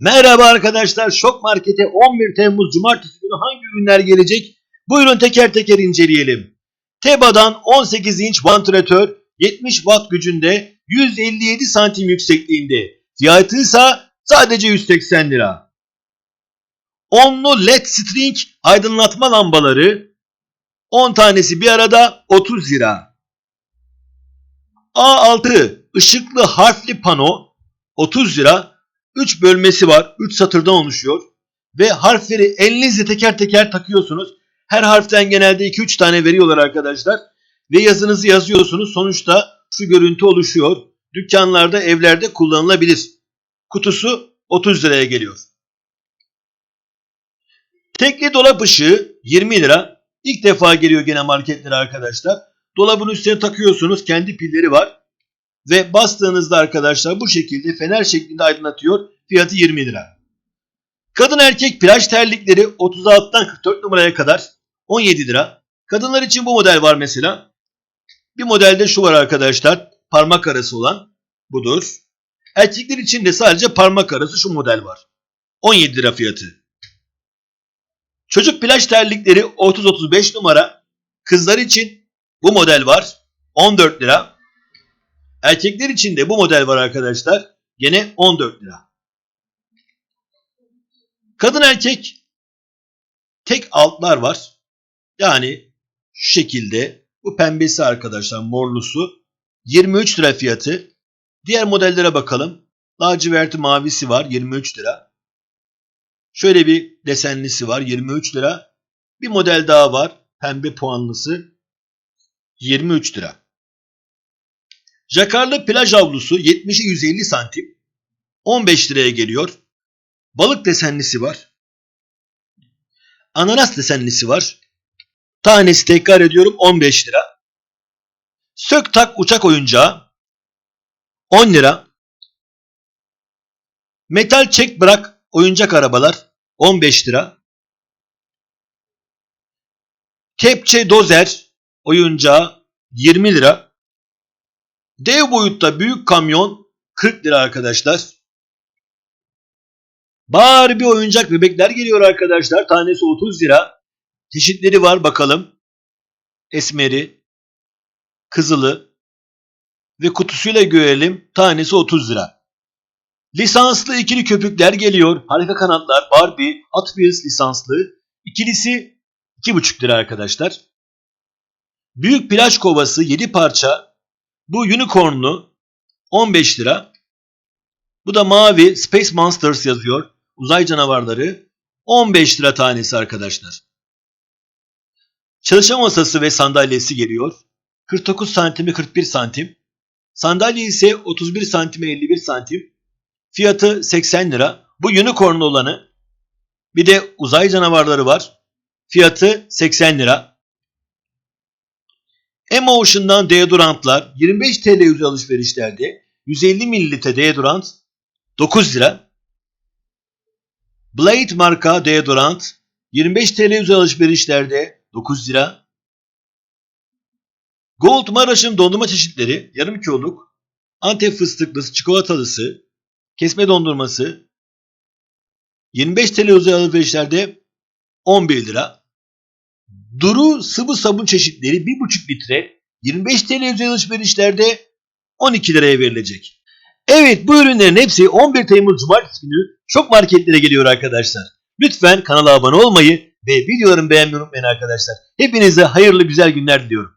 Merhaba arkadaşlar. Şok Market'e 11 Temmuz Cumartesi günü hangi ürünler gelecek? Buyurun teker teker inceleyelim. Teba'dan 18 inç vantilatör 70 watt gücünde 157 santim yüksekliğinde. Fiyatı ise sadece 180 lira. Onlu LED string aydınlatma lambaları 10 tanesi bir arada 30 lira. A6 ışıklı harfli pano 30 lira. 3 bölmesi var. 3 satırdan oluşuyor. Ve harfleri elinizle teker teker takıyorsunuz. Her harften genelde 2-3 tane veriyorlar arkadaşlar. Ve yazınızı yazıyorsunuz. Sonuçta şu görüntü oluşuyor. Dükkanlarda, evlerde kullanılabilir. Kutusu 30 liraya geliyor. Tekli dolap ışığı 20 lira. İlk defa geliyor gene marketlere arkadaşlar. Dolabın üstüne takıyorsunuz. Kendi pilleri var. Ve bastığınızda arkadaşlar bu şekilde fener şeklinde aydınlatıyor. Fiyatı 20 lira. Kadın erkek plaj terlikleri 36'dan 44 numaraya kadar 17 lira. Kadınlar için bu model var mesela. Bir modelde şu var arkadaşlar. Parmak arası olan budur. Erkekler için de sadece parmak arası şu model var. 17 lira fiyatı. Çocuk plaj terlikleri 30-35 numara. Kızlar için bu model var. 14 lira. Erkekler için de bu model var arkadaşlar. Gene 14 lira. Kadın erkek tek altlar var. Yani şu şekilde bu pembesi arkadaşlar morlusu 23 lira fiyatı. Diğer modellere bakalım. Laciverti mavisi var 23 lira. Şöyle bir desenlisi var 23 lira. Bir model daha var pembe puanlısı 23 lira. Jakarlı plaj havlusu 70'e 150 santim. 15 liraya geliyor. Balık desenlisi var. Ananas desenlisi var. Tanesi tekrar ediyorum 15 lira. Sök tak uçak oyuncağı 10 lira. Metal çek bırak oyuncak arabalar 15 lira. Kepçe dozer oyuncağı 20 lira. Dev boyutta büyük kamyon 40 lira arkadaşlar. Barbie oyuncak bebekler geliyor arkadaşlar. Tanesi 30 lira. Çeşitleri var bakalım. Esmeri, kızılı ve kutusuyla görelim. Tanesi 30 lira. Lisanslı ikili köpükler geliyor. Harika kanatlar Barbie, Hot lisanslı. İkilisi 2,5 lira arkadaşlar. Büyük plaj kovası 7 parça bu unicornlu 15 lira. Bu da mavi Space Monsters yazıyor. Uzay canavarları 15 lira tanesi arkadaşlar. Çalışma masası ve sandalyesi geliyor. 49 santimi 41 santim. Sandalye ise 31 santime 51 santim. Fiyatı 80 lira. Bu unicornlu olanı. Bir de uzay canavarları var. Fiyatı 80 lira. Emotion'dan deodorantlar 25 TL yüz alışverişlerde 150 mililitre deodorant 9 lira. Blade marka deodorant 25 TL yüz alışverişlerde 9 lira. Gold Maraş'ın dondurma çeşitleri yarım kiloluk Antep fıstıklısı çikolatalısı kesme dondurması 25 TL yüz alışverişlerde 11 lira. Duru sıvı sabun çeşitleri 1,5 litre 25 TL üzeri alışverişlerde 12 liraya verilecek. Evet bu ürünlerin hepsi 11 Temmuz Cumartesi günü çok marketlere geliyor arkadaşlar. Lütfen kanala abone olmayı ve videolarımı beğenmeyi unutmayın arkadaşlar. Hepinize hayırlı güzel günler diliyorum.